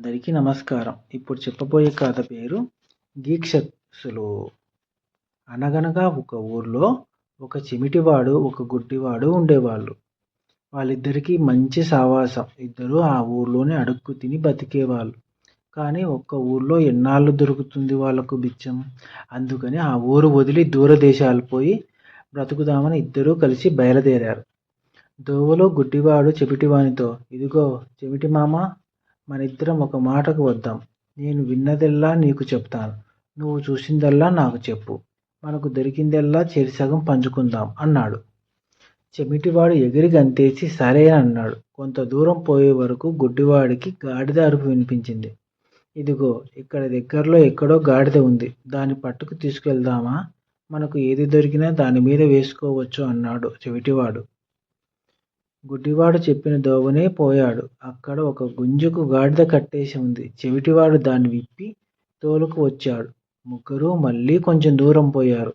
అందరికీ నమస్కారం. ఇప్పుడు చెప్పబోయే కథ పేరు గీక్షసులు అనగనగా ఒక ఊర్లో ఒక చెమిటివాడు ఒక గుడ్డివాడు ఉండేవాళ్ళు. వాళ్ళిద్దరికీ మంచి సావాసం. ఇద్దరు ఆ ఊర్లోనే అడుక్కు తిని బతికేవాళ్ళు. కానీ ఒక్క ఊర్లో ఎన్నాళ్ళు దొరుకుతుంది వాళ్ళకు బిచ్చం? అందుకని ఆ ఊరు వదిలి దూరదేశాలు పోయి బ్రతుకుదామని ఇద్దరూ కలిసి బయలుదేరారు. దోవలో గుడ్డివాడు చెవిటివానితో ఇదిగో చెవిటి మామ మనిద్దరం ఒక మాటకు వద్దాం. నేను విన్నదెల్లా నీకు చెప్తాను. నువ్వు చూసిందల్లా నాకు చెప్పు. మనకు దొరికిందల్లా చెరిసగం పంచుకుందాం అన్నాడు. చెమిటివాడు ఎగిరి గంతేసి సరే అన్నాడు. కొంత దూరం పోయే వరకు గుడ్డివాడికి గాడిద అరుపు వినిపించింది. ఇదిగో ఇక్కడ దగ్గరలో ఎక్కడో గాడిద ఉంది. దాని పట్టుకు తీసుకెళ్దామా? మనకు ఏది దొరికినా దాని మీద వేసుకోవచ్చు అన్నాడు చెవిటివాడు గుడ్డివాడు చెప్పిన దోవనే పోయాడు. అక్కడ ఒక గుంజుకు గాడిద కట్టేసి ఉంది. చెవిటివాడు దాన్ని విప్పి తోలుకు వచ్చాడు. ముగ్గురు మళ్ళీ కొంచెం దూరం పోయారు.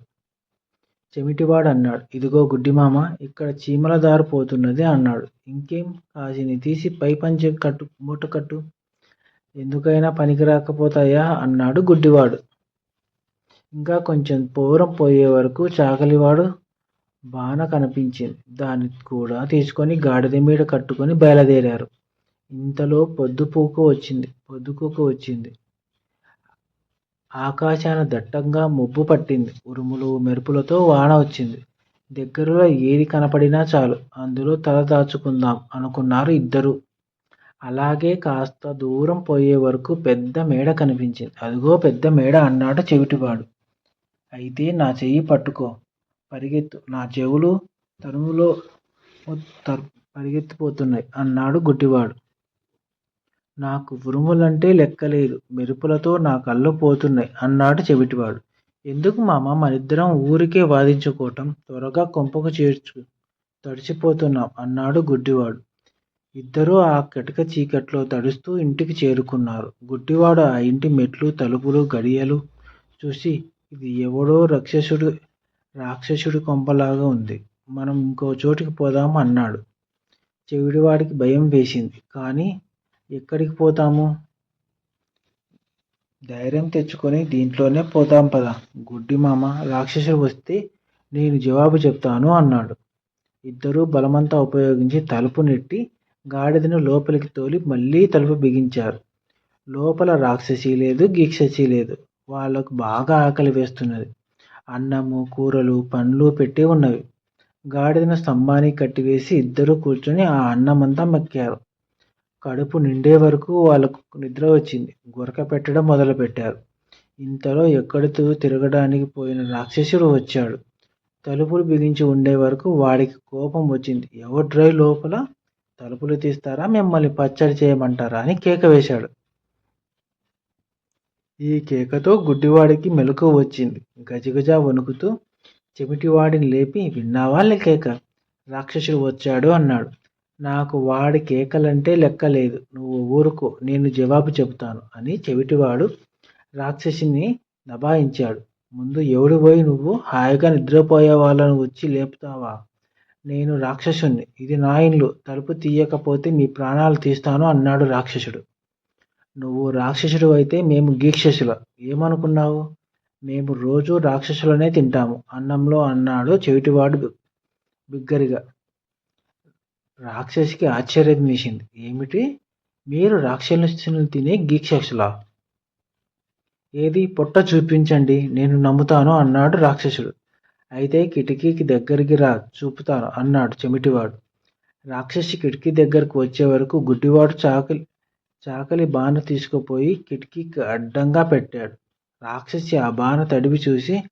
చెమిటివాడు అన్నాడు ఇదిగో గుడ్డిమామ ఇక్కడ చీమల దారి పోతున్నది అన్నాడు. ఇంకేం కాసిని తీసి పై పంచ కట్టు మూట కట్టు. ఎందుకైనా పనికి రాకపోతాయా? అన్నాడు గుడ్డివాడు. ఇంకా కొంచెం పూరం పోయే వరకు చాకలివాడు బాణ కనిపించింది. దాన్ని కూడా తీసుకొని గాడిద మీద కట్టుకొని బయలుదేరారు. ఇంతలో పొద్దుపోకు వచ్చింది. పొద్దుకూక వచ్చింది. ఆకాశాన దట్టంగా మబ్బు పట్టింది. ఉరుములు మెరుపులతో వాన వచ్చింది. దగ్గరలో ఏది కనపడినా చాలు. అందులో తల దాచుకుందాం అనుకున్నారు ఇద్దరు. అలాగే కాస్త దూరం పోయే వరకు పెద్ద మేడ కనిపించింది. అదిగో పెద్ద మేడ అన్నాడు చెవిటివాడు. అయితే నా చెయ్యి పట్టుకో. పరిగెత్తు నా చెవులు తరుములో పరిగెత్తిపోతున్నాయి అన్నాడు గుడ్డివాడు. నాకు ఉరుములంటే లెక్కలేదు మెరుపులతో నా కళ్ళు పోతున్నాయి అన్నాడు చెవిటివాడు. ఎందుకు మామ మనిద్దరం ఊరికే వాదించుకోవటం? త్వరగా కొంపకు చేర్చు తడిచిపోతున్నాం అన్నాడు గుడ్డివాడు. ఇద్దరూ ఆ కటిక చీకట్లో తడుస్తూ ఇంటికి చేరుకున్నారు. గుడ్డివాడు ఆ ఇంటి మెట్లు తలుపులు గడియలు చూసి ఇది ఎవడో రాక్షసుడు రాక్షసుడి కొంపలాగా ఉంది. మనం ఇంకో చోటికి పోదాము అన్నాడు. చెవిడివాడికి భయం వేసింది. కానీ ఎక్కడికి పోతాము? ధైర్యం తెచ్చుకొని దీంట్లోనే పోతాం పద. గుడ్డి మామ రాక్షసుడు వస్తే నేను జవాబు చెప్తాను అన్నాడు. ఇద్దరూ బలమంతా ఉపయోగించి తలుపు నెట్టి గాడిదను లోపలికి తోలి మళ్ళీ తలుపు బిగించారు. లోపల రాక్షసి లేదు గీక్షసి లేదు. వాళ్ళకు బాగా ఆకలి వేస్తున్నది. అన్నము కూరలు పండ్లు పెట్టి ఉన్నవి. గాడిదను స్తంభానికి కట్టివేసి ఇద్దరు కూర్చొని ఆ అన్నమంతా మక్కారు. కడుపు నిండే వరకు వాళ్ళకు నిద్ర వచ్చింది. గురక పెట్టడం మొదలుపెట్టారు. ఇంతలో ఎక్కడితో తిరగడానికి పోయిన రాక్షసుడు వచ్చాడు. తలుపులు బిగించి ఉండే వరకు వాడికి కోపం వచ్చింది. ఎవడ్రై లోపల? తలుపులు తీస్తారా? మిమ్మల్ని పచ్చడి చేయమంటారా? అని కేక వేశాడు. ఈ కేకతో గుడ్డివాడికి మెలకు వచ్చింది. గజగజ వణుకుతూ చెమిటివాడిని లేపి విన్నావా కేక? రాక్షసుడు వచ్చాడు అన్నాడు. నాకు వాడి కేకలంటే లెక్కలేదు నువ్వు ఊరుకో నేను జవాబు చెబుతాను అని చెవిటివాడు రాక్షసిని దబాయించాడు ముందు ఎవడు పోయి నువ్వు హాయిగా నిద్రపోయే వాళ్ళను వచ్చి లేపుతావా? నేను రాక్షసుణ్ణి. ఇది నా ఇల్లు తలుపు తీయకపోతే మీ ప్రాణాలు తీస్తాను అన్నాడు రాక్షసుడు. నువ్వు రాక్షసుడు అయితే మేము గీక్షసుల. ఏమనుకున్నావు? మేము రోజు రాక్షసులనే తింటాము. అన్నంలో అన్నాడు చెవిటివాడు బిగ్గరిగా. రాక్షసికి ఆశ్చర్యం వేసింది. ఏమిటి? మీరు రాక్షసులు తినే గీక్షసులా. ఏది? పొట్ట చూపించండి. నేను నమ్ముతాను అన్నాడు రాక్షసుడు. అయితే కిటికీకి దగ్గరికి రా చూపుతాను అన్నాడు చెమిటివాడు. రాక్షసి కిటికీ దగ్గరకు వచ్చే వరకు గుడ్డివాడు చాకలి చాకలి బాణ తీసుకుపోయి కిటికీకి అడ్డంగా పెట్టాడు. రాక్షసి ఆ బాణ తడివి చూసి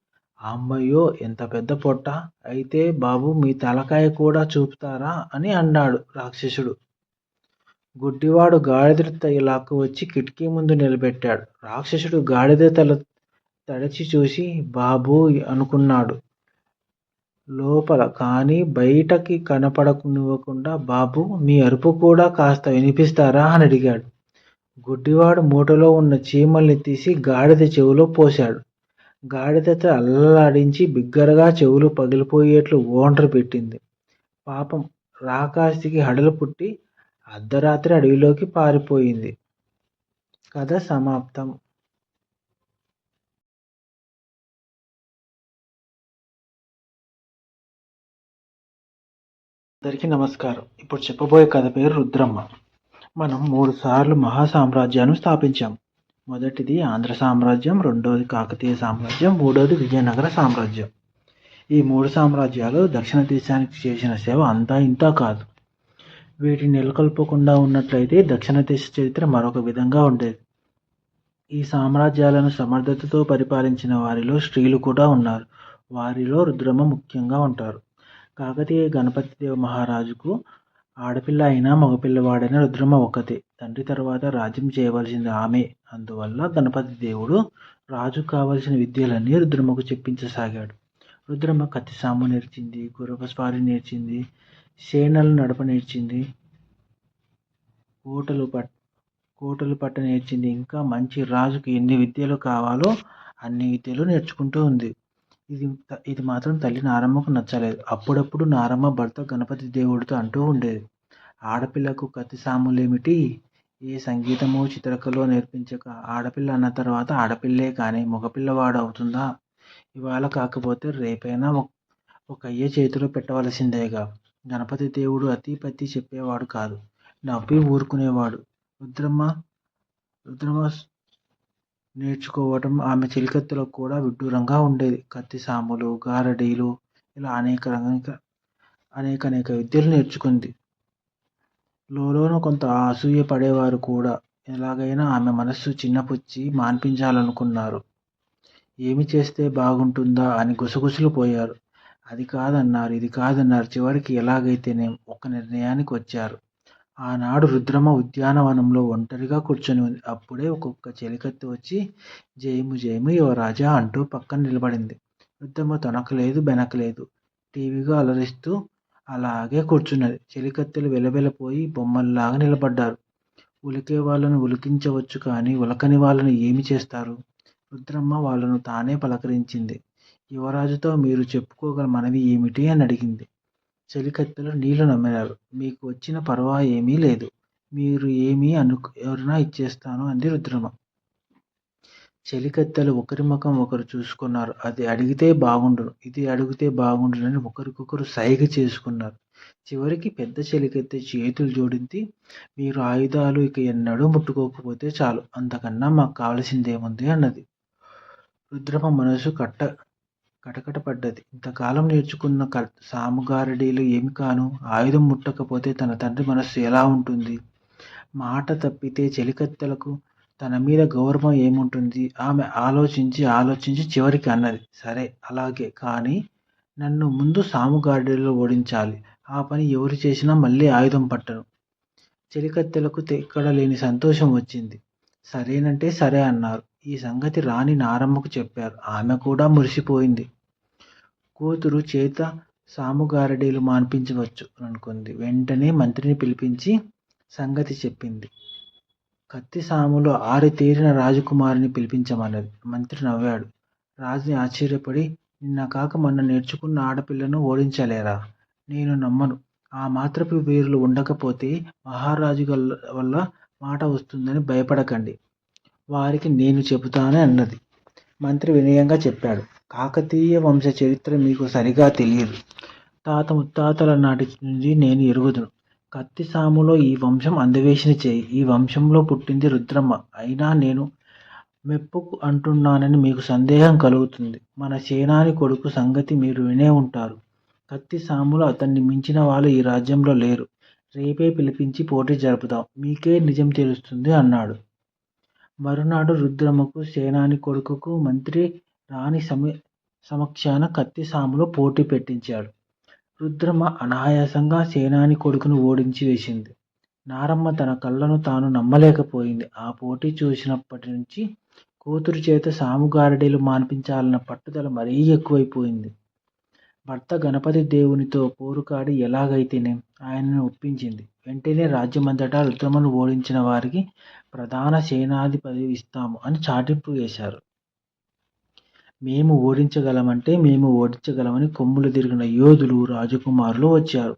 అమ్మయ్యో ఎంత పెద్ద పొట్ట. అయితే బాబు మీ తలకాయ కూడా చూపుతారా? అని అన్నాడు రాక్షసుడు. గుడ్డివాడు గాడిద ఇలాకు వచ్చి కిటికీ ముందు నిలబెట్టాడు. రాక్షసుడు గాడిద తల తడిచి చూసి బాబు అనుకున్నాడు. లోపల కానీ బయటకి కనపడనివ్వకుండా బాబు మీ అరుపు కూడా కాస్త వినిపిస్తారా? అని అడిగాడు. గుడ్డివాడు మూటలో ఉన్న చీమల్ని తీసి గాడిద చెవిలో పోశాడు. గాడిదతో అల్లలాడించి బిగ్గరగా చెవులు పగిలిపోయేట్లు ఓండ్ర పెట్టింది. పాపం రాకాశికి హడలు పుట్టి అర్ధరాత్రి అడవిలోకి పారిపోయింది. కథ సమాప్తం. అందరికీ నమస్కారం. ఇప్పుడు చెప్పబోయే కథ పేరు రుద్రమ్మ. మనం మూడు సార్లు మహాసామ్రాజ్యాన్ని స్థాపించాం. మొదటిది ఆంధ్ర సామ్రాజ్యం రెండోది కాకతీయ సామ్రాజ్యం మూడోది విజయనగర సామ్రాజ్యం. ఈ మూడు సామ్రాజ్యాలు దక్షిణ దేశానికి చేసిన సేవ అంతా ఇంతా కాదు. వీటిని నెలకొల్పకుండా ఉన్నట్లయితే దక్షిణ దేశ చరిత్ర మరొక విధంగా ఉండేది. ఈ సామ్రాజ్యాలను సమర్థతతో పరిపాలించిన వారిలో స్త్రీలు కూడా ఉన్నారు. వారిలో రుద్రమ ముఖ్యంగా ఉంటారు. కాకతీయ గణపతి దేవ మహారాజుకు ఆడపిల్ల అయినా మగపిల్లవాడైనా రుద్రమ ఒక్కతే. తండ్రి తర్వాత రాజ్యం చేయవలసింది ఆమె. అందువల్ల గణపతి దేవుడు రాజు కావలసిన విద్యలన్నీ రుద్రమకు చెప్పించసాగాడు. రుద్రమ కత్తి సాము నేర్చింది గుర్రపు నేర్చింది సేనలు నడప నేర్చింది కోటలు పట్ కోటలు పట్ట నేర్చింది. ఇంకా మంచి రాజుకు ఎన్ని విద్యలు కావాలో అన్ని విద్యలు నేర్చుకుంటూ ఉంది. ఇది ఇది మాత్రం తల్లి నారమ్మకు నచ్చలేదు. అప్పుడప్పుడు నారమ్మ భర్త గణపతి దేవుడితో అంటూ ఉండేది. ఆడపిల్లకు కత్తి సాములేమిటి? ఏ సంగీతము చిత్రకళ నేర్పించక ఆడపిల్ల అన్న తర్వాత ఆడపిల్లే కానీ మగపిల్లవాడు అవుతుందా? ఇవాళ కాకపోతే రేపైనా ఒక అయ్య చేతిలో పెట్టవలసిందేగా? గణపతి దేవుడు అతి పత్తి చెప్పేవాడు కాదు. నవ్వి ఊరుకునేవాడు. రుద్రమ్మ రుద్రమ్మ నేర్చుకోవటం ఆమె చిలికత్తులకు కూడా విడ్డూరంగా ఉండేది. కత్తి సాములు గారడీలు ఇలా అనేక అనేక అనేక అనేక విద్యలు నేర్చుకుంది. లోలోన కొంత అసూయ పడేవారు కూడా. ఎలాగైనా ఆమె మనస్సు చిన్నపుచ్చి మాన్పించాలనుకున్నారు. ఏమి చేస్తే బాగుంటుందా అని గుసగుసలు పోయారు. అది కాదన్నారు ఇది కాదన్నారు. చివరికి ఎలాగైతేనే ఒక నిర్ణయానికి వచ్చారు. ఆనాడు రుద్రమ ఉద్యానవనంలో ఒంటరిగా కూర్చొని ఉంది. అప్పుడే ఒక్కొక్క చెలికత్తి వచ్చి జయము జయము యువరాజా అంటూ పక్కన నిలబడింది. రుద్రమ తొనకలేదు బెనకలేదు. టీవీగా అలరిస్తూ అలాగే కూర్చున్నది. చెలికత్తెలు వెలవెలపోయి బొమ్మల్లాగా నిలబడ్డారు. ఉలికే వాళ్ళను ఉలికించవచ్చు కానీ ఉలకని వాళ్ళను ఏమి చేస్తారు? రుద్రమ్మ వాళ్ళను తానే పలకరించింది. యువరాజుతో మీరు చెప్పుకోగల మనవి ఏమిటి? అని అడిగింది. చెలికత్తెలు నీళ్ళు నమ్మినారు. మీకు వచ్చిన పర్వా ఏమీ లేదు. మీరు ఏమీ అను ఎవరైనా ఇచ్చేస్తాను అంది రుద్రమ. చెలికత్తెలు ఒకరి ముఖం ఒకరు చూసుకున్నారు. అది అడిగితే బాగుండును. ఇది అడిగితే బాగుండునని ఒకరికొకరు సైగ చేసుకున్నారు. చివరికి పెద్ద చెలికత్తె చేతులు జోడించి మీరు ఆయుధాలు ఇక ఎన్నడూ ముట్టుకోకపోతే చాలు. అంతకన్నా మాకు కావలసిందేముంది? అన్నది. రుద్రమ మనసు కట్ట కటకటపడ్డది ఇంతకాలం నేర్చుకున్న క సాముగారడీలు ఏమి కాను? ఆయుధం ముట్టకపోతే తన తండ్రి మనస్సు ఎలా ఉంటుంది? మాట తప్పితే చెలికత్తెలకు తన మీద గౌరవం ఏముంటుంది? ఆమె ఆలోచించి ఆలోచించి చివరికి అన్నది. సరే అలాగే. కానీ నన్ను ముందు సాముగారడీలో ఓడించాలి. ఆ పని ఎవరు చేసినా మళ్ళీ ఆయుధం పట్టను. చెలికత్తెలకు ఎక్కడ లేని సంతోషం వచ్చింది. సరేనంటే సరే అన్నారు. ఈ సంగతి రాణి నారమ్మకు చెప్పారు. ఆమె కూడా మురిసిపోయింది. కూతురు చేత సాముగారడీలు మాన్పించవచ్చు అనుకుంది. వెంటనే మంత్రిని పిలిపించి సంగతి చెప్పింది. కత్తి సాములో ఆరితేరిన రాజకుమారిని పిలిపించమన్నది. మంత్రి నవ్వాడు. రాజుని ఆశ్చర్యపడి నిన్న కాక మొన్న నేర్చుకున్న ఆడపిల్లను ఓడించలేరా? నేను నమ్మను. ఆ మాత్రపు వీరులు ఉండకపోతే మహారాజు వల్ల మాట వస్తుందని భయపడకండి. వారికి నేను చెబుతానే అన్నది. మంత్రి వినయంగా చెప్పాడు. కాకతీయ వంశ చరిత్ర మీకు సరిగా తెలియదు. తాత ముత్తాతల నాటి నుంచి నేను ఎరుగుదును. కత్తి సాములో ఈ వంశం అందవేసిన చేయి. ఈ వంశంలో పుట్టింది రుద్రమ్మ. అయినా నేను మెప్పుకు అంటున్నానని మీకు సందేహం కలుగుతుంది. మన సేనాని కొడుకు సంగతి మీరు వినే ఉంటారు. కత్తి సాములు అతన్ని మించిన వాళ్ళు ఈ రాజ్యంలో లేరు. రేపే పిలిపించి పోటీ జరుపుదాం. మీకే నిజం తెలుస్తుంది అన్నాడు. మరునాడు రుద్రమకు సేనాని కొడుకుకు మంత్రి రాణి సమి సమక్షాన కత్తి సాములో పోటీ పెట్టించాడు. రుద్రమ అనాయాసంగా సేనాని కొడుకును ఓడించి వేసింది. నారమ్మ తన కళ్ళను తాను నమ్మలేకపోయింది. ఆ పోటీ చూసినప్పటి నుంచి కూతురు చేత సాముగారడీలు మాన్పించాలన్న పట్టుదల మరీ ఎక్కువైపోయింది. భర్త గణపతి దేవునితో పోరుకాడి ఎలాగైతేనే ఆయనను ఒప్పించింది. వెంటనే రాజ్యమంతటా రుద్రమను ఓడించిన వారికి ప్రధాన సేనాధిపతి ఇస్తాము అని చాటింపు వేశారు. మేము ఓడించగలమంటే మేము ఓడించగలమని కొమ్ములు తిరిగిన యోధులు రాజకుమారులు వచ్చారు.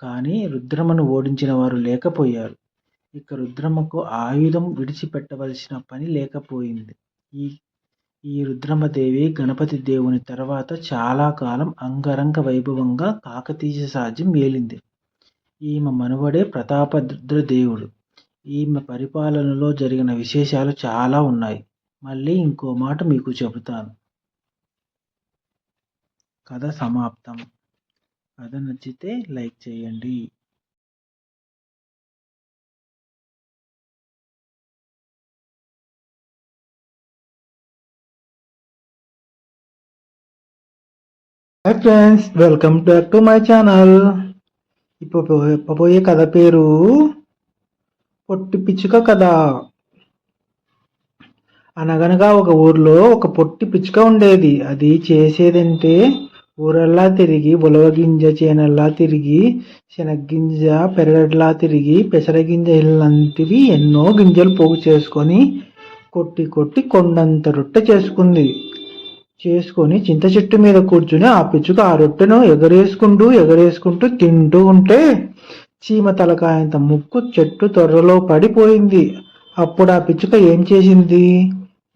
కానీ రుద్రమను ఓడించిన వారు లేకపోయారు. ఇక రుద్రమకు ఆయుధం విడిచిపెట్టవలసిన పని లేకపోయింది. ఈ ఈ రుద్రమదేవి గణపతి దేవుని తర్వాత చాలా కాలం అంగరంగ వైభవంగా కాకతీయ సాధ్యం ఏలింది. ఈమె మనువడే ప్రతాపరుద్ర దేవుడు. ఈమె పరిపాలనలో జరిగిన విశేషాలు చాలా ఉన్నాయి. మళ్ళీ ఇంకో మాట మీకు చెబుతాను. కథ సమాప్తం. కథ నచ్చితే లైక్ చేయండి. Hi friends welcome back to my channel ఇప్పుడు చెప్పబోయే కథ పేరు పొట్టి పిచ్చుక కథ. అనగనగా ఒక ఊర్లో ఒక పొట్టి పిచ్చుక ఉండేది. అది చేసేదంటే ఊరల్లా తిరిగి ఉలవ గింజ చేనల్లా తిరిగి శనగ్గింజ పెరగడ్లా తిరిగి పెసరగింజ ఇలాంటివి ఎన్నో గింజలు పోగు చేసుకొని కొట్టి కొట్టి కొండంత రొట్టె చేసుకుంది. చేసుకొని చింత చెట్టు మీద కూర్చుని ఆ పిచ్చుక ఆ రొట్టెను ఎగరేసుకుంటూ ఎగరేసుకుంటూ తింటూ ఉంటే చీమ తలకాయంత ముక్కు చెట్టు తొర్రలో పడిపోయింది. అప్పుడు ఆ పిచ్చుక ఏం చేసింది?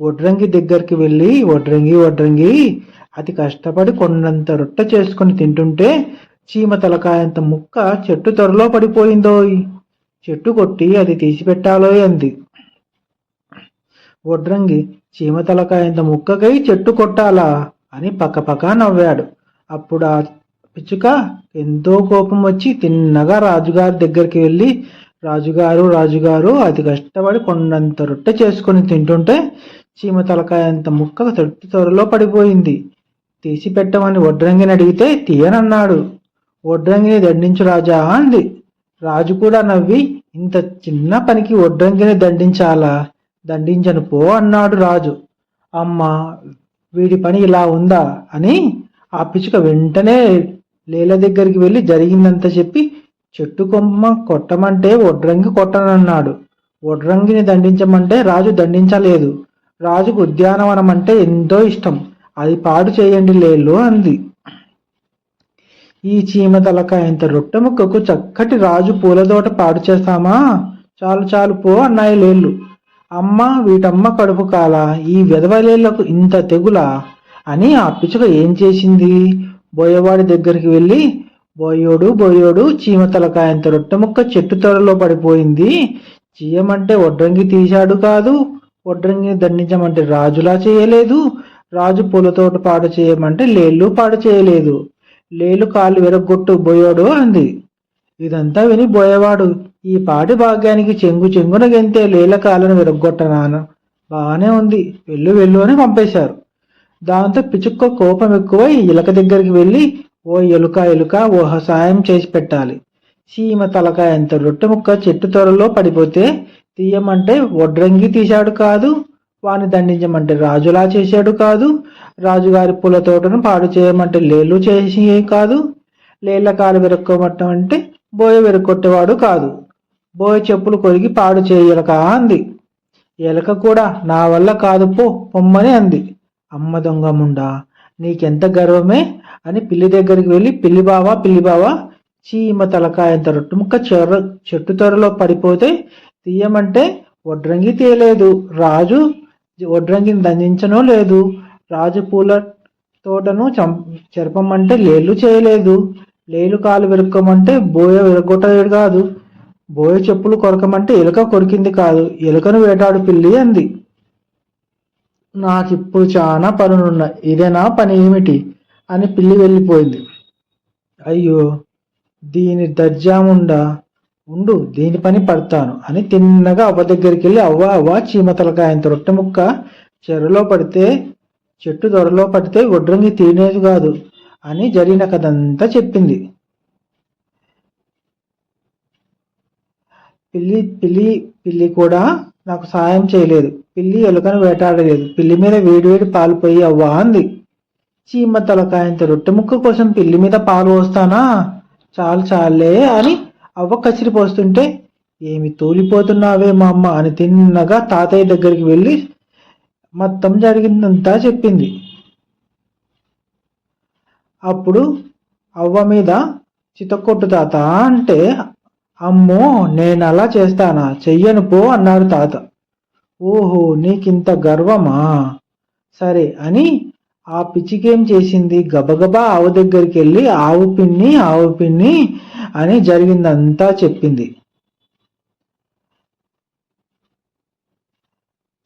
వడ్రంగి దగ్గరికి వెళ్ళి వడ్రంగి వడ్రంగి అతి కష్టపడి కొండంత రొట్టె చేసుకుని తింటుంటే చీమ తలకాయంత ముక్క చెట్టు త్వరలో పడిపోయిందోయ్ చెట్టు కొట్టి అది తీసిపెట్టాలోయ్ అంది. వడ్రంగి చీమ తలకాయంత ముక్కకై చెట్టు కొట్టాలా అని పక్కపక్క నవ్వాడు. అప్పుడు ఆ పిచ్చుక ఎంతో కోపం వచ్చి తిన్నగా రాజుగారి దగ్గరికి వెళ్ళి రాజుగారు రాజుగారు అది కష్టపడి కొండంత రొట్టె చేసుకుని తింటుంటే చీమ తలకాయంత ముక్క చెట్టు త్వరలో పడిపోయింది. తీసి పెట్టమని వడ్రంగిని అడిగితే తీయనన్నాడు. వడ్రంగిని దండించు రాజా అంది. రాజు కూడా నవ్వి ఇంత చిన్న పనికి వడ్రంగిని దండించాలా? దండించను. పో అన్నాడు రాజు. అమ్మ వీడి పని ఇలా ఉందా అని ఆ పిచ్చుక వెంటనే లేల దగ్గరికి వెళ్ళి జరిగిందంత చెప్పి చెట్టు కొమ్మ కొట్టమంటే వడ్రంగి కొట్టనన్నాడు. వడ్రంగిని దండించమంటే రాజు దండించలేదు. రాజుకు ఉద్యానవనం అంటే ఎంతో ఇష్టం. అది పాడు చేయండి లేళ్ళు అంది. ఈ చీమ తలకాయంత రొట్టె ముక్కకు చక్కటి రాజు పూలదోట పాడు చేస్తామా? చాలు చాలు పో అన్నాయి లేళ్ళు. అమ్మ వీటమ్మ కడుపు కాల ఈ విధవలేళ్ళకు ఇంత తెగులా అని ఆ పిచ్చుక ఏం చేసింది? బోయవాడి దగ్గరికి వెళ్ళి బోయోడు బోయోడు చీమ తలకాయంత రొట్టె ముక్క చెట్టు తొరలో పడిపోయింది. చీయమంటే వడ్రంగి తీశాడు కాదు. వడ్రంగిని దండించమంటే రాజులా చేయలేదు. రాజు పూలతోట పాడు చేయమంటే లేళ్ళు పాడు చేయలేదు. లేలు కాళ్ళు విరగొట్టు బోయోడు అంది. ఇదంతా విని బోయేవాడు ఈ పాటి భాగ్యానికి చెంగు చెంగున గెంతే లేల కాళ్ళను విరగొట్టనాను బాగానే ఉంది వెళ్ళు వెళ్ళు అని పంపేశారు. దాంతో పిచుక్క కోపం ఎక్కువై ఇలక దగ్గరికి వెళ్ళి ఓ ఎలుక ఎలుక ఓ సాయం చేసి పెట్టాలి. సీమ తలకాయ ఎంత రొట్టె ముక్క చెట్టు త్వరలో పడిపోతే తీయమంటే వడ్రంగి తీశాడు కాదు వాని దండించమంటే రాజులా చేశాడు కాదు రాజుగారి పూల తోటను పాడు చేయమంటే లేలు చేసి కాదు లేళ్ళ కాలు విరక్కోమంటే బోయ విరక్కొట్టేవాడు కాదు. బోయ చెప్పులు కొరిగి పాడు చేయలక అంది. ఎలక కూడా నా వల్ల కాదు పో పొమ్మని అంది. అమ్మ దొంగముండా నీకెంత గర్వమే? అని పిల్లి దగ్గరికి వెళ్ళి పిల్లి బావా పిల్లి బావా చీమ తలకాయంత రొట్టు ముక్క చెర్ర చెట్టు త్వరలో పడిపోతే తీయమంటే వడ్రంగి తీయలేదు రాజు వడ్రంగిని దండించనో లేదు. రాజు పూల తోటను చం చెరపమంటే లేళ్ళు చేయలేదు. లేలు కాలు విరుక్కోమంటే బోయ విరగొట్టలేడు కాదు. బోయ చెప్పులు కొరకమంటే ఎలుక కొరికింది కాదు. ఎలుకను వేటాడు పిల్లి అంది. నాకిప్పుడు చాలా పనులున్నాయి ఇదేనా పని ఏమిటి అని పిల్లి వెళ్ళిపోయింది. అయ్యో దీని దర్జాముండా ఉండు దీని పని పడతాను అని తిన్నగా అవ్వ దగ్గరికి వెళ్ళి అవ్వ అవ్వ చీమతలకాయంత రొట్టె ముక్క చెరలో పడితే చెట్టు దొరలో పడితే గుడ్రంగి తినేది కాదు. అని జరిగిన కథంతా చెప్పింది. పిల్లి పిల్లి పిల్లి కూడా నాకు సాయం చేయలేదు. పిల్లి ఎలుకను వేటాడలేదు. పిల్లి మీద వేడివేడి పాలు పోయి అవ్వా అంది. చీమ తలకాయంత రొట్టె ముక్క కోసం పిల్లి మీద పాలు పోస్తానా? చాలు చాలే అని అవ్వ కసిరి పోస్తుంటే ఏమి తోలిపోతున్నావే మా అమ్మ అని తిన్నగా తాతయ్య దగ్గరికి వెళ్ళి మొత్తం జరిగిందంతా చెప్పింది. అప్పుడు అవ్వ మీద చితక్కొట్టు తాత అంటే అమ్మో నేను అలా చేస్తానా? చెయ్యను పో అన్నాడు తాత. ఓహో నీకింత గర్వమా? సరే అని ఆ పిచ్చికేం చేసింది? గబగబా ఆవు దగ్గరికి వెళ్ళి ఆవు పిన్ని ఆవు పిన్ని అని జరిగిందంతా చెప్పింది.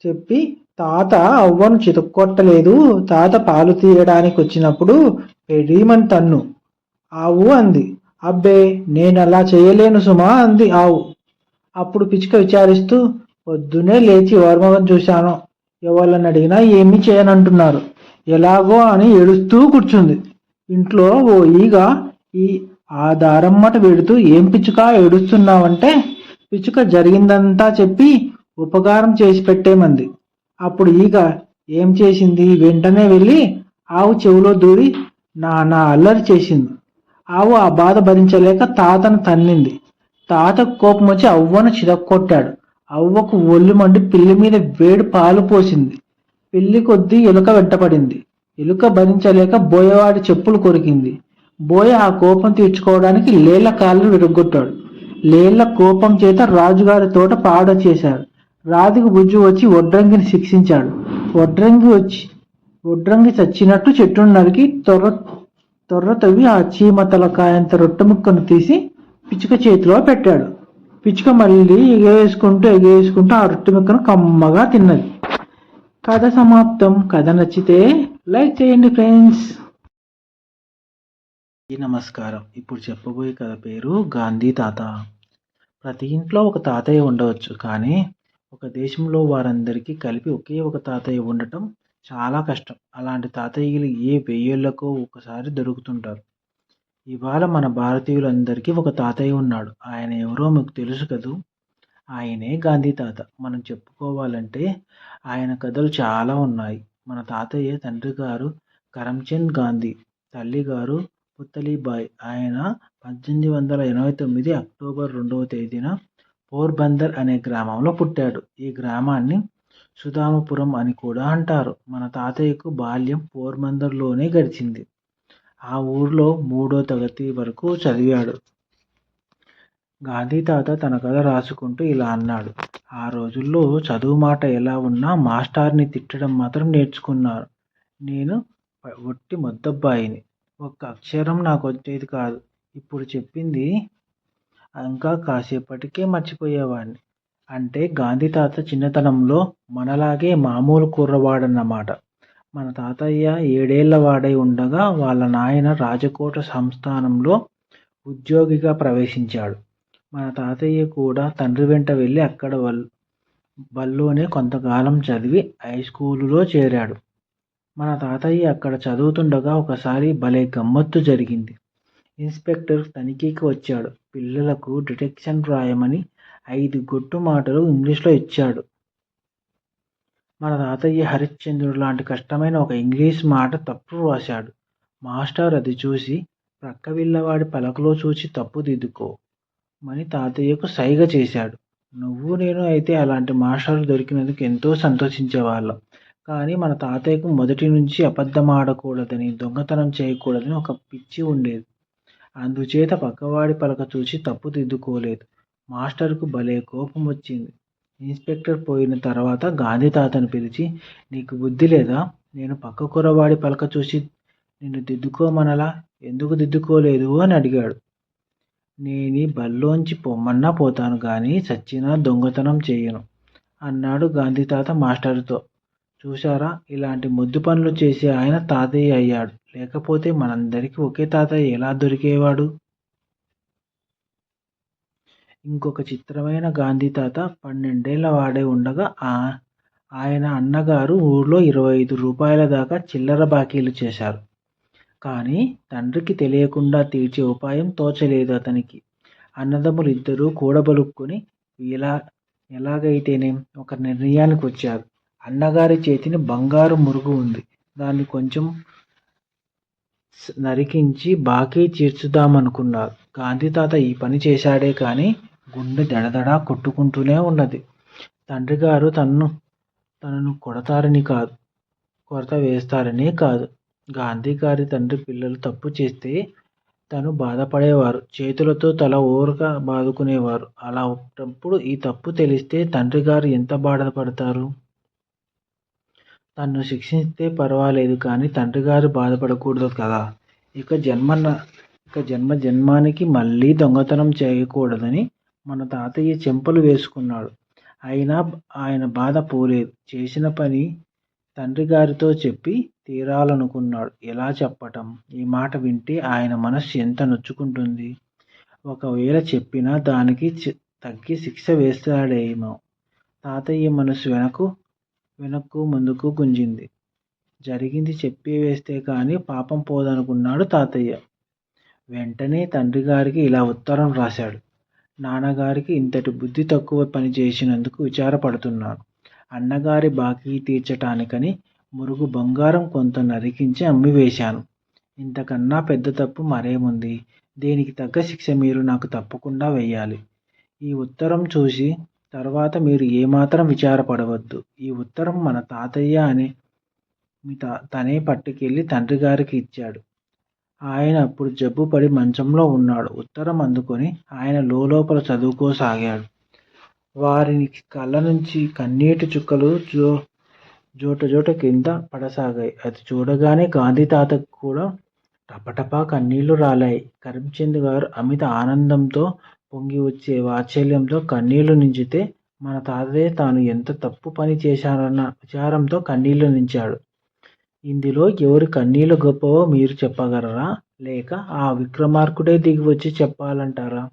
చెప్పి తాత అవ్వను చితక్కొట్టలేదు. తాత పాలు తీయడానికి వచ్చినప్పుడు పెడీమని తన్ను ఆవు అంది. అబ్బే నేను అలా చేయలేను సుమా అంది ఆవు. అప్పుడు పిచ్చుక విచారిస్తూ పొద్దునే లేచి వర్మగం చూశాను. ఎవరిని అడిగినా ఏమీ చేయనంటున్నారు. ఎలాగో అని ఏడుస్తూ కూర్చుంది. ఇంట్లో ఓ ఈగ ఈ ఆ దారమ్మట వెడుతూ ఏం పిచ్చుక ఏడుస్తున్నావంటే? పిచ్చుక జరిగిందంతా చెప్పి ఉపకారం చేసి పెట్టేమంది. అప్పుడు ఈగ ఏం చేసింది? వెంటనే వెళ్ళి ఆవు చెవిలో దూరి నా అల్లరి చేసింది. ఆవు ఆ బాధ భరించలేక తాతను తన్నింది. తాతకు కోపం వచ్చి అవ్వను చిరక్కొట్టాడు. అవ్వకు ఒళ్ళు మండి పిల్లి మీద వేడి పాలు పోసింది. పిల్లి కొద్దీ ఎలుక వెంటపడింది. ఎలుక భరించలేక బోయవాడి చెప్పులు కొరికింది. బోయ ఆ కోపం తీర్చుకోవడానికి లేళ్ళ కాళ్ళు విరగొట్టాడు లేళ్ళ కోపం చేత రాజుగారి తోట పాడ చేశాడు. రాజుకు బుజ్జు వచ్చి వడ్రంగిని శిక్షించాడు. వడ్రంగి వచ్చి వడ్రంగి చచ్చినట్టు చెట్టును నరికి తొర్ర తొర్ర తవ్వి ఆ చీమ తలకాయంత రొట్టె ముక్కను తీసి పిచ్చుక చేతిలో పెట్టాడు. పిచ్చుక మళ్ళీ ఎగేసుకుంటూ ఎగేసుకుంటూ ఆ రొట్టె ముక్కను కమ్మగా తిన్నది. కథ సమాప్తం. కథ నచ్చితే లైక్ చేయండి ఫ్రెండ్స్. నమస్కారం. ఇప్పుడు చెప్పబోయే కథ పేరు గాంధీ తాత. ప్రతి ఇంట్లో ఒక తాతయ్య ఉండవచ్చు కానీ ఒక దేశంలో వారందరికీ కలిపి ఒకే ఒక తాతయ్య ఉండటం చాలా కష్టం. అలాంటి తాతయ్యలు ఏ వెయ్యేళ్ళకో ఒకసారి దొరుకుతుంటారు. ఇవాళ మన భారతీయులందరికీ ఒక తాతయ్య ఉన్నాడు. ఆయన ఎవరో మీకు తెలుసు కదూ? ఆయనే గాంధీ తాత. మనం చెప్పుకోవాలంటే ఆయన కథలు చాలా ఉన్నాయి. మన తాతయ్య తండ్రి గారు కరమ్చంద్ గాంధీ తల్లి గారు పుత్తలీబాయ్. ఆయన పద్దెనిమిది వందల ఎనభై తొమ్మిది అక్టోబర్ రెండవ తేదీన పోర్బందర్ అనే గ్రామంలో పుట్టాడు. ఈ గ్రామాన్ని సుధామపురం అని కూడా అంటారు. మన తాతయ్యకు బాల్యం పోర్బందర్లోనే గడిచింది. ఆ ఊర్లో మూడో తరగతి వరకు చదివాడు. గాంధీ తాత తన కథ రాసుకుంటూ ఇలా అన్నాడు. ఆ రోజుల్లో చదువు మాట ఎలా ఉన్నా మాస్టార్ని తిట్టడం మాత్రం నేర్చుకున్నారు. నేను ఒట్టి మొద్దబ్బాయిని. ఒక్క అక్షరం నాకు వచ్చేది కాదు. ఇప్పుడు చెప్పింది ఇంకా కాసేపటికే మర్చిపోయేవాడిని అంటే గాంధీ తాత చిన్నతనంలో మనలాగే మామూలు కుర్రవాడన్నమాట. మన తాతయ్య ఏడేళ్ళ వాడై ఉండగా వాళ్ళ నాయన రాజకోట సంస్థానంలో ఉద్యోగిగా ప్రవేశించాడు. మన తాతయ్య కూడా తండ్రి వెంట వెళ్ళి అక్కడ వల్ బళ్ళోనే కొంతకాలం చదివి హై స్కూలులో చేరాడు. మన తాతయ్య అక్కడ చదువుతుండగా ఒకసారి భలే గమ్మత్తు జరిగింది. ఇన్స్పెక్టర్ తనిఖీకి వచ్చాడు. పిల్లలకు డిటెక్షన్ రాయమని ఐదు గొట్టు మాటలు ఇంగ్లీష్లో ఇచ్చాడు. మన తాతయ్య హరిశ్చంద్రుడు లాంటి కష్టమైన ఒక ఇంగ్లీష్ మాట తప్పు రాశాడు. మాస్టర్ అది చూసి ప్రక్క విల్లవాడి పలకలో చూసి తప్పు దిద్దుకో మని తాతయ్యకు సైగ చేశాడు. నువ్వు నేను అయితే అలాంటి మాస్టర్ దొరికినందుకు ఎంతో సంతోషించేవాళ్ళం. కానీ మన తాతయ్యకు మొదటి నుంచి అబద్ధం ఆడకూడదని దొంగతనం చేయకూడదని ఒక పిచ్చి ఉండేది. అందుచేత పక్కవాడి పలక చూసి తప్పు దిద్దుకోలేదు. మాస్టర్కు భలే కోపం వచ్చింది ఇన్స్పెక్టర్ పోయిన తర్వాత గాంధీ తాతను పిలిచి నీకు బుద్ధి లేదా? నేను పక్క కూరవాడి పలక చూసి నిన్ను దిద్దుకోమనలా? ఎందుకు దిద్దుకోలేదు? అని అడిగాడు. నేను బల్లోంచి పొమ్మన్నా పోతాను కానీ చచ్చినా దొంగతనం చేయను అన్నాడు గాంధీ తాత మాస్టర్తో. చూశారా? ఇలాంటి మొద్దు పనులు చేసి ఆయన తాతయ్య అయ్యాడు. లేకపోతే మనందరికీ ఒకే తాతయ్య ఎలా దొరికేవాడు? ఇంకొక చిత్రమైన గాంధీ తాత పన్నెండేళ్ళ వాడే ఉండగా ఆ ఆయన అన్నగారు ఊర్లో ఇరవై ఐదు రూపాయల దాకా చిల్లర బాకీలు చేశారు. కానీ తండ్రికి తెలియకుండా తీర్చే ఉపాయం తోచలేదు అతనికి. అన్నదమ్ములు ఇద్దరూ కూడబలుక్కుని ఇలా ఎలాగైతేనే ఒక నిర్ణయానికి వచ్చారు. అన్నగారి చేతిని బంగారు మురుగు ఉంది. దాన్ని కొంచెం నరికించి బాకీ తీర్చుదామనుకున్నారు గాంధీ తాత ఈ పని చేశాడే కానీ గుండె దడదడా కొట్టుకుంటూనే ఉన్నది. తండ్రి గారు తన్ను తనను కొడతారని కాదు కొరత వేస్తారని కాదు. గాంధీ గారి తండ్రి పిల్లలు తప్పు చేస్తే తను బాధపడేవారు. చేతులతో తల ఊరక బాదుకునేవారు. అలాంటప్పుడు ఈ తప్పు తెలిస్తే తండ్రి గారు ఎంత బాధపడతారు? తన్ను శిక్షిస్తే పర్వాలేదు కానీ తండ్రి గారు బాధపడకూడదు కదా. ఇక జన్మన ఇక జన్మ జన్మానికి మళ్ళీ దొంగతనం చేయకూడదని మన తాతయ్య చెంపలు వేసుకున్నాడు. అయినా ఆయన బాధ పోలేదు. చేసిన పని తండ్రి గారితో చెప్పి తీరాలనుకున్నాడు. ఎలా చెప్పటం? ఈ మాట వింటే ఆయన మనస్సు ఎంత నొచ్చుకుంటుంది? ఒకవేళ చెప్పినా దానికి చి- తగ్గి శిక్ష వేస్తాడేమో. తాతయ్య మనసు వెనకు వెనక్కు ముందుకు గుంజింది. జరిగింది చెప్పి వేస్తే కానీ పాపం పోదనుకున్నాడు తాతయ్య. వెంటనే తండ్రి గారికి ఇలా ఉత్తరం రాశాడు. నాన్నగారికి ఇంతటి బుద్ధి తక్కువ పని చేసినందుకు విచారపడుతున్నాను. అన్నగారి బాకీ తీర్చటానికని మురుగు బంగారం కొంత నరికించి అమ్మివేశాను ఇంతకన్నా పెద్ద తప్పు మరేముంది? దీనికి తగ్గ శిక్ష మీరు నాకు తప్పకుండా వెయ్యాలి. ఈ ఉత్తరం చూసి తర్వాత మీరు ఏమాత్రం విచారపడవద్దు. ఈ ఉత్తరం మన తాతయ్య అనే మీ తా తనే పట్టుకెళ్ళి తండ్రి గారికి ఇచ్చాడు. ఆయన అప్పుడు జబ్బుపడి మంచంలో ఉన్నాడు. ఉత్తరం అందుకొని ఆయన లోపల చదువుకోసాగాడు. వారిని కళ్ళ నుంచి కన్నీటి చుక్కలు జో జోట జోట కింద పడసాగాయి. అది చూడగానే గాంధీ తాతకు కూడా టపటపా కన్నీళ్ళు రాలాయి. కరీంచంద్ గారు అమిత ఆనందంతో పొంగి వచ్చే వాత్సల్యంతో కన్నీళ్ళు నించితే మన తాతయ్య తాను ఎంత తప్పు పని చేశారన్న విచారంతో కన్నీళ్ళు నించాడు. ఇందులో ఎవరి కన్నీళ్ళు గొప్పవో మీరు చెప్పగలరా? లేక ఆ విక్రమార్కుడే దిగి వచ్చి చెప్పాలంటారా?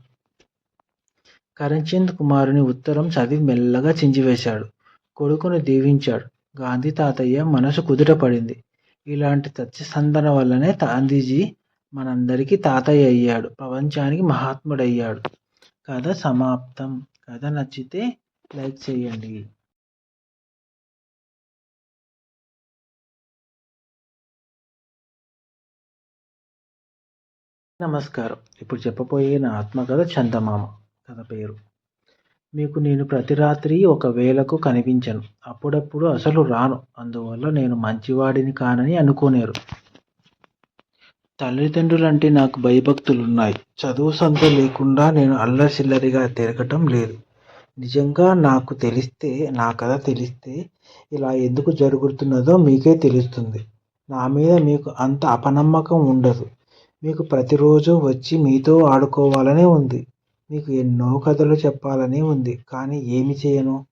కరణ్చంద్ కుమారుని ఉత్తరం చదివి మెల్లగా చించివేశాడు. కొడుకును దీవించాడు. గాంధీ తాతయ్య మనసు కుదుటపడింది ఇలాంటి సత్యసంధన వల్లనే గాంధీజీ మనందరికీ తాతయ్య అయ్యాడు. ప్రపంచానికి మహాత్ముడయ్యాడు. కథ సమాప్తం. కథ నచ్చితే లైక్ చేయండి. నమస్కారం. ఇప్పుడు చెప్పబోయే నా ఆత్మకథ చందమామ కథ పేరు. మీకు నేను ప్రతి రాత్రి ఒక వేళకు కనిపించను. అప్పుడప్పుడు అసలు రాను. అందువల్ల నేను మంచివాడిని కానని అనుకోనేరు. తల్లిదండ్రులంటే నాకు భయభక్తులున్నాయి. చదువు సంత లేకుండా నేను అల్లరిచిల్లరిగా తిరగటం లేదు. నిజంగా నాకు తెలిస్తే నా కథ తెలిస్తే ఇలా ఎందుకు జరుగుతున్నదో మీకే తెలుస్తుంది. నా మీద మీకు అంత అపనమ్మకం ఉండదు. మీకు ప్రతిరోజు వచ్చి మీతో ఆడుకోవాలనే ఉంది. మీకు ఎన్నో కథలు చెప్పాలని ఉంది. కానీ ఏమి చేయను?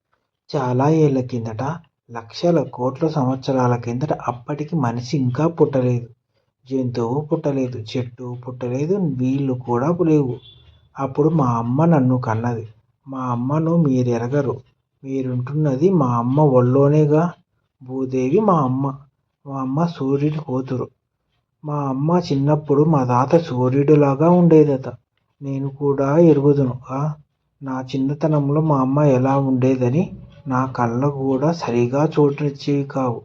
చాలా ఏళ్ళ కిందట లక్షల కోట్ల సంవత్సరాల కిందట అప్పటికి మనిషి ఇంకా పుట్టలేదు. జంతువు పుట్టలేదు చెట్టు పుట్టలేదు వీళ్ళు కూడా లేవు. అప్పుడు మా అమ్మ నన్ను కన్నది. మా అమ్మను మీరు ఎరగరు. మీరుంటున్నది మా అమ్మ ఒళ్ళోనేగా. భూదేవి మా అమ్మ. మా అమ్మ సూర్యుడి కూతురు. మా అమ్మ చిన్నప్పుడు మా తాత సూర్యుడిలాగా ఉండేదట. నేను కూడా ఎరుగుదును. నా చిన్నతనంలో మా అమ్మ ఎలా ఉండేదని నా కళ్ళ కూడా సరిగా చూడనిచ్చేవి కావు.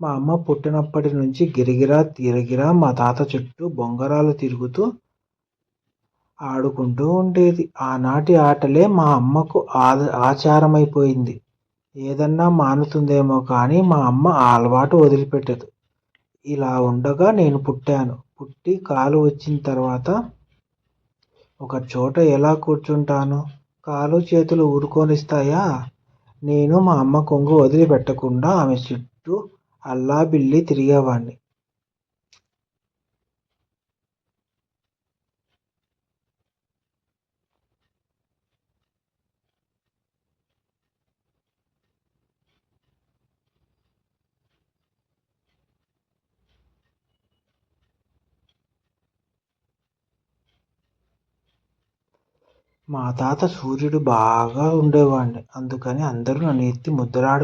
మా అమ్మ పుట్టినప్పటి నుంచి గిరిగిరా తిరిగిరా మా తాత చుట్టూ బొంగరాలు తిరుగుతూ ఆడుకుంటూ ఉండేది. ఆనాటి ఆటలే మా అమ్మకు ఆచారమైపోయింది. ఏదన్నా మానుతుందేమో కానీ మా అమ్మ ఆ అలవాటు వదిలిపెట్టదు. ఇలా ఉండగా నేను పుట్టాను. పుట్టి కాలు వచ్చిన తర్వాత ఒక చోట ఎలా కూర్చుంటాను? కాలు చేతులు ఊరుకొనిస్తాయా? నేను మా అమ్మ కొంగు వదిలిపెట్టకుండా ఆమె చుట్టూ అల్లా బిల్లి తిరిగేవాడిని మా తాత సూర్యుడు బాగా ఉండేవాడిని అందుకని అందరూ నన్ను ఎత్తి ముద్దులాడ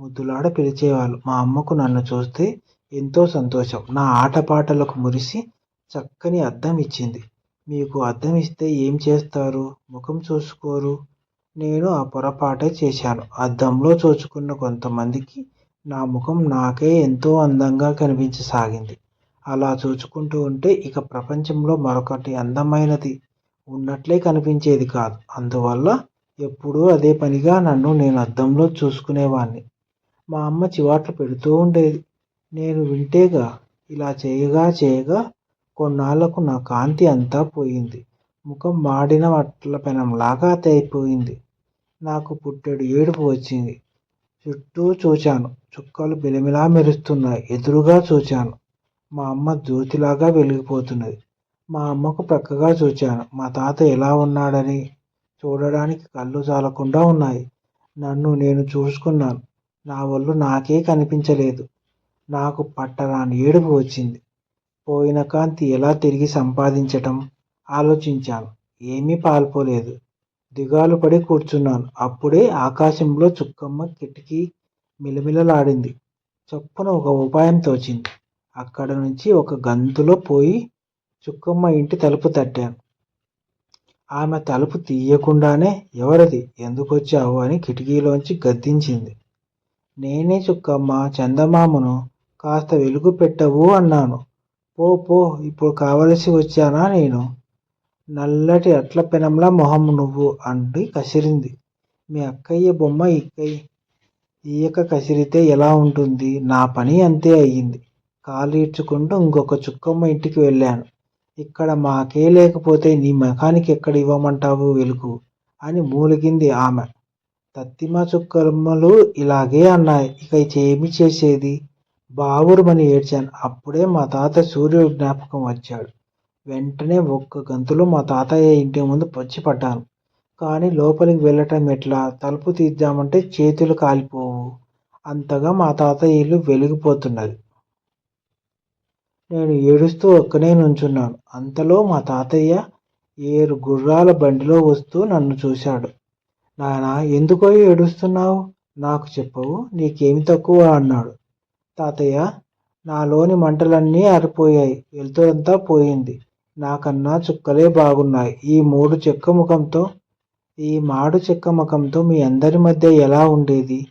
ముద్దులాడ పిలిచేవాళ్ళు. మా అమ్మకు నన్ను చూస్తే ఎంతో సంతోషం. నా ఆటపాటలకు మురిసి చక్కని అద్దం ఇచ్చింది. మీకు అద్దం ఇస్తే ఏం చేస్తారు? ముఖం చూసుకోరు. నేను ఆ పొరపాటే చేశాను. అద్దంలో చూచుకున్న కొంతమందికి నా ముఖం నాకే ఎంతో అందంగా కనిపించసాగింది. అలా చూసుకుంటూ ఉంటే ఇక ప్రపంచంలో మరొకటి అందమైనది ఉన్నట్లే కనిపించేది కాదు. అందువల్ల ఎప్పుడూ అదే పనిగా నన్ను నేను అద్దంలో చూసుకునేవాడిని మా అమ్మ చివాట్లు పెడుతూ ఉండేది. నేను వింటేగా ఇలా చేయగా చేయగా కొన్నాళ్ళకు నా కాంతి అంతా పోయింది. ముఖం మాడిన అట్ల పెనంలాగా అయిపోయింది నాకు పుట్టెడు ఏడుపు వచ్చింది. చుట్టూ చూచాను. చుక్కలు బిలమిలా మెరుస్తున్నాయి. ఎదురుగా చూచాను. మా అమ్మ జ్యోతిలాగా వెలిగిపోతున్నది. మా అమ్మకు ప్రక్కగా చూచాను. మా తాత ఎలా ఉన్నాడని? చూడడానికి కళ్ళు చాలకుండా ఉన్నాయి. నన్ను నేను చూసుకున్నాను. నా ఒళ్ళు నాకే కనిపించలేదు. నాకు పట్టరాని ఏడుపు వచ్చింది. పోయిన కాంతి ఎలా తిరిగి సంపాదించటం? ఆలోచించాను. ఏమీ పాల్పోలేదు. దిగాలు పడి కూర్చున్నాను. అప్పుడే ఆకాశంలో చుక్కమ్మ కిటికీ మిలమిలలాడింది. చొప్పున ఒక ఉపాయం తోచింది. అక్కడ నుంచి ఒక గంతులో పోయి చుక్కమ్మ ఇంటి తలుపు తట్టాను. ఆమె తలుపు తీయకుండానే ఎవరిది? ఎందుకు వచ్చావు అని కిటికీలోంచి గద్దించింది. నేనే చుక్కమ్మ చందమామను కాస్త వెలుగు పెట్టవు అన్నాను. పో పో ఇప్పుడు కావలసి వచ్చానా నేను? నల్లటి అట్ల పెనంలా మొహం నువ్వు అండి కసిరింది. మీ అక్కయ్య బొమ్మ ఇక్కయ్య ఈయక కసిరితే ఎలా ఉంటుంది? నా పని అంతే అయ్యింది. కాలీడ్చుకుంటూ ఇంకొక చుక్కమ్మ ఇంటికి వెళ్ళాను. ఇక్కడ మాకే లేకపోతే నీ ముఖానికి ఎక్కడ ఇవ్వమంటావు వెలుగు? అని మూలిగింది ఆమె. తత్తిమ చుక్కలమ్మలు ఇలాగే అన్నాయి. ఇక ఏమి చేసేది? బావురుమని ఏడ్చాను. అప్పుడే మా తాత సూర్యుడు జ్ఞాపకం వచ్చాడు. వెంటనే ఒక్క గంతులో మా తాతయ్య ఇంటి ముందు వచ్చి పడ్డాను. కానీ లోపలికి వెళ్ళటం ఎట్లా? తలుపు తీద్దామంటే చేతులు కాలిపోవు. అంతగా మా తాతయ్య ఇల్లు వెలిగిపోతున్నది. నేను ఏడుస్తూ ఒక్కనే నుంచున్నాను. అంతలో మా తాతయ్య ఏరు గుర్రాల బండిలో వస్తూ నన్ను చూశాడు. నాయనా ఎందుకో ఏడుస్తున్నావు? నాకు చెప్పవు నీకేమి తక్కువ అన్నాడు. తాతయ్య నాలోని మంటలన్నీ ఆరిపోయాయి వెలుతురంతా పోయింది. నాకన్నా చుక్కలే బాగున్నాయి. ఈ మూడు చెక్క ముఖంతో ఈ మాడు చెక్క ముఖంతో మీ అందరి మధ్య ఎలా ఉండేది?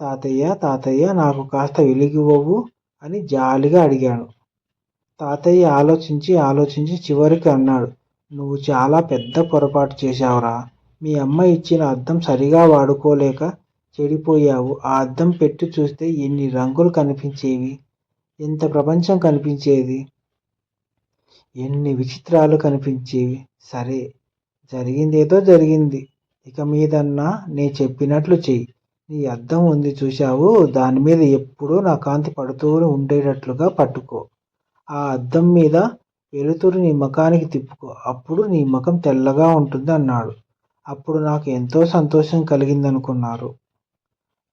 తాతయ్య తాతయ్య నాకు కాస్త వెలిగివ్వవు అని జాలిగా అడిగాను. తాతయ్య ఆలోచించి ఆలోచించి చివరికి అన్నాడు. నువ్వు చాలా పెద్ద పొరపాటు చేశావురా. మీ అమ్మ ఇచ్చిన అద్దం సరిగా వాడుకోలేక చెడిపోయావు. ఆ అద్దం పెట్టి చూస్తే ఎన్ని రంగులు కనిపించేవి? ఎంత ప్రపంచం కనిపించేది? ఎన్ని విచిత్రాలు కనిపించేవి? సరే జరిగిందేదో జరిగింది. ఇక మీదన్నా నే చెప్పినట్లు చెయ్యి. నీ అద్దం ఉంది చూశావు? దాని మీద ఎప్పుడూ నా కాంతి పడుతూ ఉండేటట్లుగా పట్టుకో. ఆ అద్దం మీద వెలుతురు నీ ముఖానికి తిప్పుకో. అప్పుడు నీ ముఖం తెల్లగా ఉంటుంది అన్నాడు. అప్పుడు నాకు ఎంతో సంతోషం కలిగిందనుకున్నారు.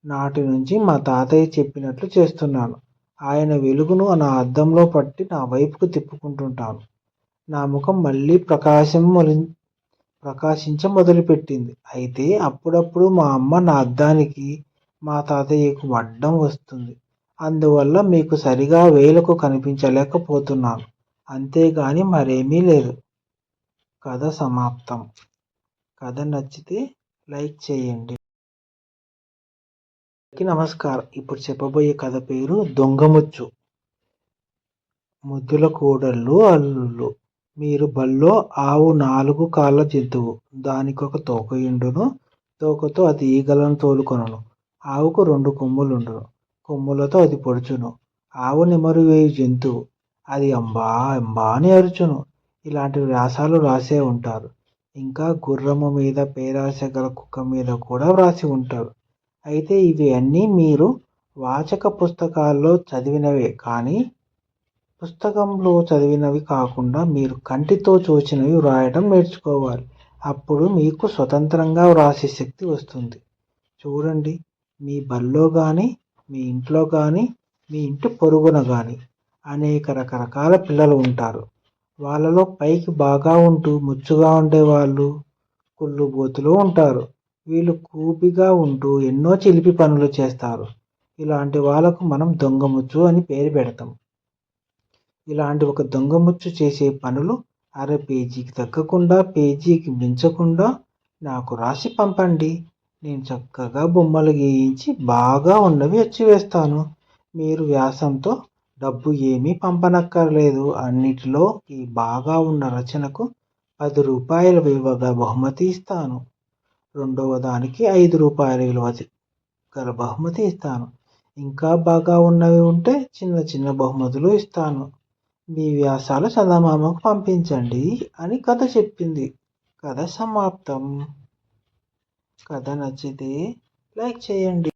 నాటి నుంచి మా తాతయ్య చెప్పినట్లు చేస్తున్నాను. ఆయన వెలుగును నా అద్దంలో పట్టి నా వైపుకు తిప్పుకుంటుంటాను. నా ముఖం మళ్ళీ ప్రకాశం ప్రకాశించ మొదలుపెట్టింది. అయితే అప్పుడప్పుడు మా అమ్మ నా అద్దానికి మా తాతయ్యకు అడ్డం వస్తుంది. అందువల్ల మీకు సరిగా వేలకు కనిపించలేకపోతున్నాను. అంతేగాని మరేమీ లేదు. కథ సమాప్తం. కథ నచ్చితే లైక్ చేయండి. నమస్కారం. ఇప్పుడు చెప్పబోయే కథ పేరు దొంగముచ్చు. ముద్దుల కూడళ్ళు అల్లుళ్ళు. మీరు బల్లో ఆవు నాలుగు కాళ్ళ జంతువు. దానికి ఒక ఎండును తోకతో అది ఈగలను తోలుకొనను. ఆవుకు రెండు కొమ్ములుండును. కొమ్ములతో అది పొడుచును. ఆవు నెమరు వేయు జంతువు. అది అంబా అంబా అని అరుచును. ఇలాంటి వ్యాసాలు రాసే ఉంటారు. ఇంకా గుర్రము మీద పేరాశ గల కుక్క మీద కూడా వ్రాసి ఉంటారు అయితే ఇవి అన్నీ మీరు వాచక పుస్తకాల్లో చదివినవే కానీ పుస్తకంలో చదివినవి కాకుండా మీరు కంటితో చూసినవి వ్రాయడం నేర్చుకోవాలి. అప్పుడు మీకు స్వతంత్రంగా వ్రాసే శక్తి వస్తుంది. చూడండి మీ బల్లో కానీ మీ ఇంట్లో కానీ మీ ఇంటి పొరుగున కానీ అనేక రకరకాల పిల్లలు ఉంటారు. వాళ్ళలో పైకి బాగా ఉంటూ ముచ్చుగా ఉండేవాళ్ళు కుళ్ళుబోతులు ఉంటారు. వీళ్ళు కూపిగా ఉంటూ ఎన్నో చిలిపి పనులు చేస్తారు. ఇలాంటి వాళ్ళకు మనం దొంగముచ్చు అని పేరు పెడతాం. ఇలాంటి ఒక దొంగముచ్చు చేసే పనులు అర పేజీకి తగ్గకుండా పేజీకి మించకుండా నాకు రాసి పంపండి. నేను చక్కగా బొమ్మలు గీయించి బాగా ఉన్నవి వచ్చి వేస్తాను. మీరు వ్యాసంతో డబ్బు ఏమీ పంపనక్కర్లేదు. అన్నిటిలో ఈ బాగా ఉన్న రచనకు పది రూపాయల విలువగా బహుమతి ఇస్తాను. రెండవ దానికి ఐదు రూపాయల విలువ గల బహుమతి ఇస్తాను. ఇంకా బాగా ఉన్నవి ఉంటే చిన్న చిన్న బహుమతులు ఇస్తాను. మీ వ్యాసాలు చందమామకు పంపించండి అని కథ చెప్పింది. కథ సమాప్తం. కథ నచ్చితే లైక్ చేయండి.